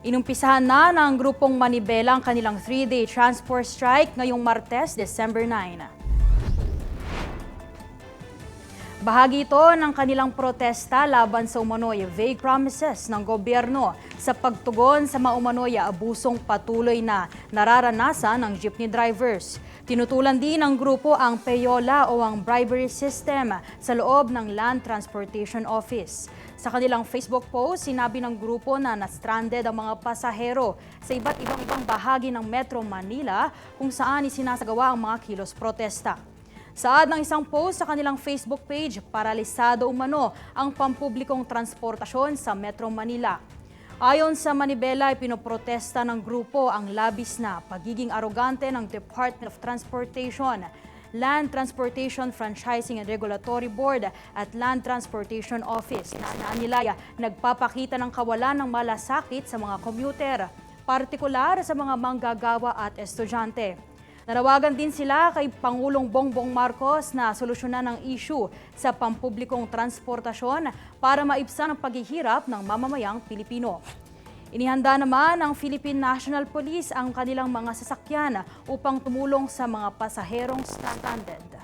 Inumpisahan na ng grupong Manibela ang kanilang three-day transport strike ngayong Martes, December 9. Bahagi ito ng kanilang protesta laban sa umano'y vague promises ng gobyerno sa pagtugon sa maumano'y abusong patuloy na nararanasan ng jeepney drivers. Tinutulan din ng grupo ang payola o ang bribery system sa loob ng Land Transportation Office. Sa kanilang Facebook post, sinabi ng grupo na na-stranded ang mga pasahero sa iba't ibang ibang bahagi ng Metro Manila kung saan isinasagawa ang mga kilos protesta. Saad ng isang post sa kanilang Facebook page, paralisado umano ang pampublikong transportasyon sa Metro Manila. Ayon sa Manibela, pinoprotesta ng grupo ang labis na pagiging arogante ng Department of Transportation, Land Transportation Franchising and Regulatory Board at Land Transportation Office na na nila nagpapakita ng kawalan ng malasakit sa mga commuter, partikular sa mga manggagawa at estudyante. Nanawagan din sila kay Pangulong Bongbong Marcos na solusyonan ang issue sa pampublikong transportasyon para maibsan ang paghihirap ng mamamayang Pilipino. Inihanda naman ng Philippine National Police ang kanilang mga sasakyan upang tumulong sa mga pasaherong stranded.